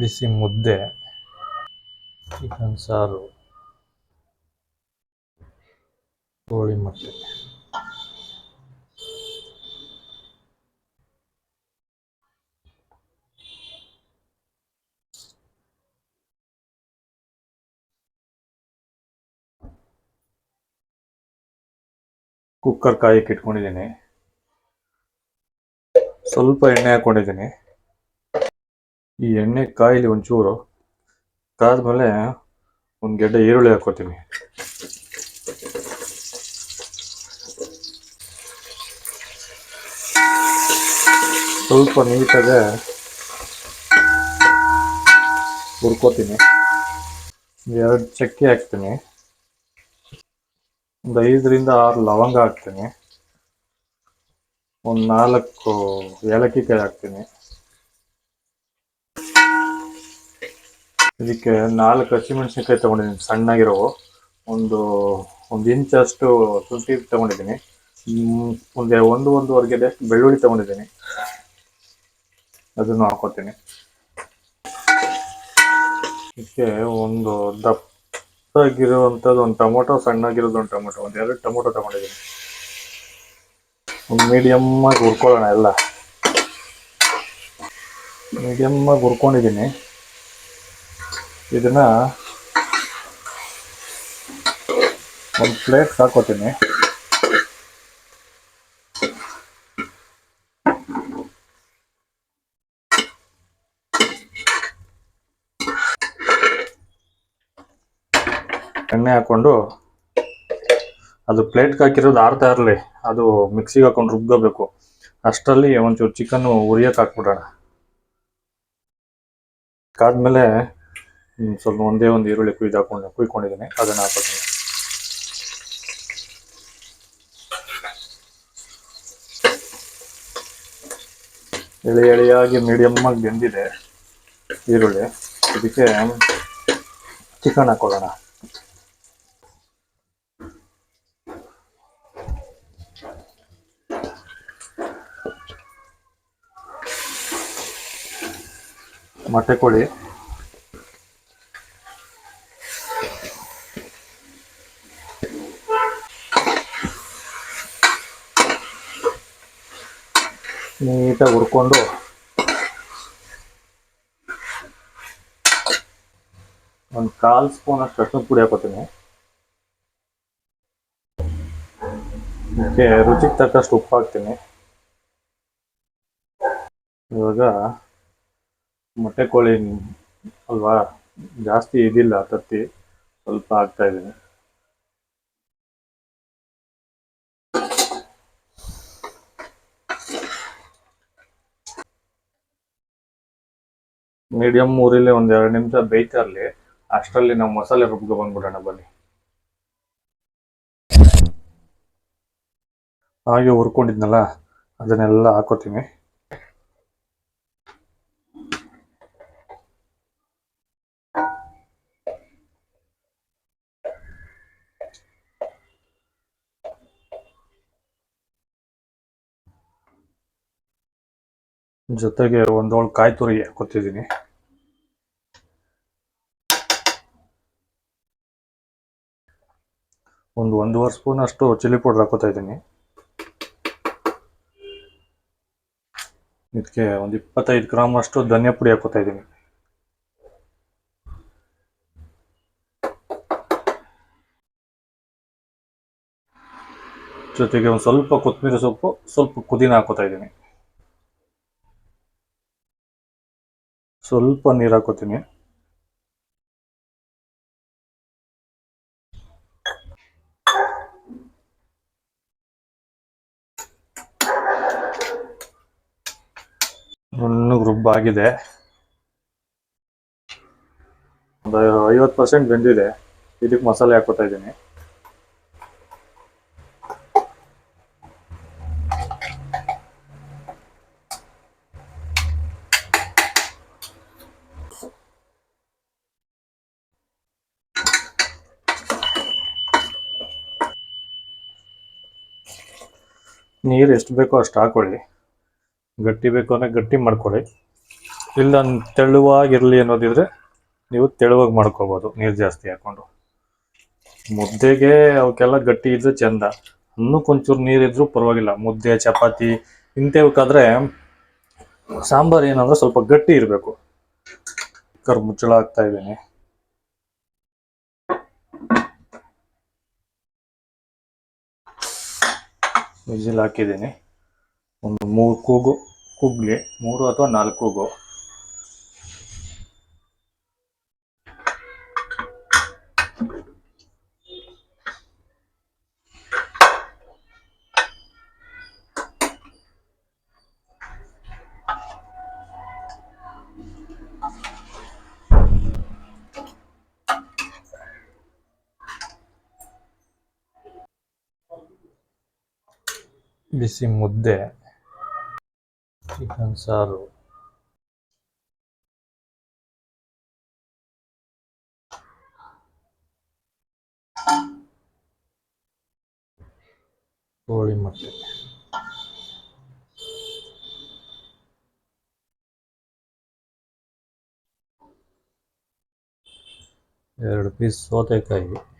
ಬಿಸಿ ಮುದ್ದೆ ಚಿಕನ್ ಸಾರು ಕೋಳಿ ಮೊಟ್ಟೆ. ಕುಕ್ಕರ್ ಕಾಯಕ್ಕೆ ಇಟ್ಕೊಂಡಿದ್ದೀನಿ. ಸ್ವಲ್ಪ ಎಣ್ಣೆ ಹಾಕೊಂಡಿದ್ದೀನಿ. ಈ ಎಣ್ಣೆ ಕಾಯಿಲಿ ಒಂಚೂರು ಕಾದ್ಮೇಲೆ ಒಂದು ಗೆಡ್ಡೆ ಈರುಳ್ಳಿ ಹಾಕೋತೀನಿ ಸ್ವಲ್ಪ ನೀಟಾಗೆ ಹುರ್ಕೋತೀನಿ. ಎರಡು ಚಕ್ಕೆ ಹಾಕ್ತೀನಿ. ಒಂದು ಐದರಿಂದ ಆರು ಲವಂಗ ಹಾಕ್ತೀನಿ. ಒಂದು ನಾಲ್ಕು ಏಲಕ್ಕಿ ಕಾಯಿ ಹಾಕ್ತೀನಿ. ಇದಕ್ಕೆ ನಾಲ್ಕು ಹಸಿಮೆಣಸಿನ್ಕಾಯಿ ತೊಗೊಂಡಿದ್ದೀನಿ. ಸಣ್ಣಾಗಿರೋ ಒಂದು ಒಂದು ಇಂಚಷ್ಟು ಶುಂಠಿ ತೊಗೊಂಡಿದ್ದೀನಿ. ಒಂದು ಒಂದು ಒಂದೂವರೆ ಗೆಡ್ಡೆ ಬೆಳ್ಳುಳ್ಳಿ ತೊಗೊಂಡಿದ್ದೀನಿ. ಅದನ್ನು ಹಾಕೋತೀನಿ ಇದಕ್ಕೆ ಒಂದು ದಪ್ಪಾಗಿರುವಂಥದ್ದು, ಒಂದು ಟೊಮೊಟೊ ಸಣ್ಣಗಿರೋದು ಒಂದು ಟೊಮೊಟೊ, ಒಂದು ಎರಡು ಟೊಮೊಟೊ ತೊಗೊಂಡಿದ್ದೀನಿ. ಒಂದು ಮೀಡಿಯಮ್ಮಾಗಿ ಹುರ್ಕೊಳ್ಳೋಣ ಎಲ್ಲ. ಮೀಡಿಯಮ್ಮಾಗಿ ಹುರ್ಕೊಂಡಿದ್ದೀನಿ. ಇದನ್ನ ಒಂದು ಪ್ಲೇಟ್ ಹಾಕೋತೀನಿ. ಎಣ್ಣೆ ಹಾಕೊಂಡು ಅದು ಪ್ಲೇಟ್ಗೆ ಹಾಕಿರೋದು ಆರ್ತಾ ಇರಲಿ. ಅದು ಮಿಕ್ಸಿಗೆ ಹಾಕೊಂಡು ರುಬ್ಕೋಬೇಕು. ಅಷ್ಟರಲ್ಲಿ ಒಂಚೂರು ಚಿಕನ್ನು ಉರಿಯಕ್ಕೆ ಹಾಕ್ಬಿಡೋಣ. ಕಾದ್ಮೇಲೆ ಸ್ವಲ್ಪ ಒಂದೇ ಒಂದು ಈರುಳ್ಳಿ ಕುಯ್ದು ಹಾಕೊಂಡು ಕುಯ್ಕೊಂಡಿದ್ದೀನಿ. ಅದನ್ನು ಹಾಕೋತೀನಿ. ಎಳೆ ಎಳೆಯಾಗಿ ಮೀಡಿಯಮ್ ಆಗಿ ಬೆಂದಿದೆ ಈರುಳ್ಳಿ. ಇದಕ್ಕೆ ಚಿಕನ್ ಹಾಕೊಳ್ಳೋಣ. ಮೊಟ್ಟೆ ಕೋಳಿ. ನೀಟಾಗಿ ಹುರ್ಕೊಂಡು ಒಂದು ಕಾಲು ಸ್ಪೂನ್ ಅಷ್ಟು ಅರ್ಶಿನ ಪುಡಿ ಹಾಕೋತೀನಿ ರುಚಿಗೆ ತಕ್ಕಷ್ಟು ಉಪ್ಪು ಹಾಕ್ತೀನಿ. ಇವಾಗ ಮೊಟ್ಟೆ ಕೋಳಿ ಅಲ್ವಾ, ಜಾಸ್ತಿ ಇದಿಲ್ಲ, ತತ್ತಿ, ಸ್ವಲ್ಪ ಹಾಕ್ತಾ ಇದ್ದೀನಿ. ಮೀಡಿಯಂ ಮೂರಿಲಿ ಒಂದ್ ಎರಡು ನಿಮಿಷ ಬೇಯ್ತಾ ಇರಲಿ ಅಷ್ಟರಲ್ಲಿ ನಾವು ಮಸಾಲೆ ರುಬ್ಕೊ ಬಂದ್ಬಿಡೋಣ ಬನ್ನಿ. ಹಾಗೆ ಹುರ್ಕೊಂಡಿದ್ನಲ್ಲ, ಅದನ್ನೆಲ್ಲ ಹಾಕೋತೀನಿ ಜೊತೆಗೆ ಒಂದೊಳು ಕಾಯಿ ತುರಿ ಹಾಕೋತಿದ್ದೀನಿ ಒಂದು ಒಂದೂವರೆ ಸ್ಪೂನ್ ಅಷ್ಟು ಚಿಲ್ಲಿ ಪೌಡರ್ ಹಾಕೋತಾ ಇದ್ದೀನಿ. ಇದಕ್ಕೆ ಒಂದು ಇಪ್ಪತ್ತೈದು ಗ್ರಾಮ್ ಅಷ್ಟು ಧನಿಯಾ ಪುಡಿ ಹಾಕೋತಾ ಇದ್ದೀನಿ. ಜೊತೆಗೆ ಒಂದು ಸ್ವಲ್ಪ ಕೊತ್ತಂಬರಿ ಸೊಪ್ಪು, ಸ್ವಲ್ಪ ಪುದೀನ ಹಾಕೋತಾ ಇದ್ದೀನಿ. ಸ್ವಲ್ಪ ನೀರು ಹಾಕೋತೀನಿ. ನುಣ್ಣಗೆ ರುಬ್ಬಾಗಿದೆ ಒಂದು ಐವತ್ತು ಪರ್ಸೆಂಟ್ ಬೆಂದಿದೆ. ಇದಕ್ಕೆ ಮಸಾಲೆ ಹಾಕೋತಾ ಇದ್ದೀನಿ. ನೀರು ಎಷ್ಟು ಬೇಕೋ ಅಷ್ಟು ಹಾಕೊಳ್ಳಿ. ಗಟ್ಟಿ ಬೇಕು ಅಂದರೆ ಗಟ್ಟಿ ಮಾಡ್ಕೊಳ್ಳಿ. ಇಲ್ಲ ತೆಳುವಾಗಿರಲಿ ಅನ್ನೋದಿದ್ರೆ ನೀವು ತೆಳುವಾಗಿ ಮಾಡ್ಕೋಬೋದು ನೀರು ಜಾಸ್ತಿ ಹಾಕ್ಕೊಂಡು ಮುದ್ದೆಗೆ ಅವಕ್ಕೆಲ್ಲ ಗಟ್ಟಿ ಇದ್ದರೆ ಚೆಂದ. ಇನ್ನೂ ಅನ್ನಕ್ಕೊಂಚೂರು ನೀರಿದ್ರೂ ಪರವಾಗಿಲ್ಲ. ಮುದ್ದೆ, ಚಪಾತಿ ಇಂಥವಕ್ಕಾದ್ರೆ ಸಾಂಬಾರು ಏನಂದ್ರೆ ಸ್ವಲ್ಪ ಗಟ್ಟಿ ಇರಬೇಕು. ಕುಕ್ಕರ್ ಮುಚ್ಚಳ ಹಾಕ್ತಾ ಇದ್ದೀನಿ. ವಿಜಿಲ್ ಹಾಕಿದ್ದೀನಿ. ಒಂದು ಮೂರು ಕೂಗು ಕೂಗ್ಲಿ ಮೂರು ಅಥವಾ ನಾಲ್ಕು ಕೂಗು. ಬಿಸಿ ಮುದ್ದೆ ಚಿಕನ್ ಸಾರು. ಕೋಳಿ ಮೊಟ್ಟೆ. ಎರಡು ಪೀಸ್ ಸೌತೆಕಾಯಿ.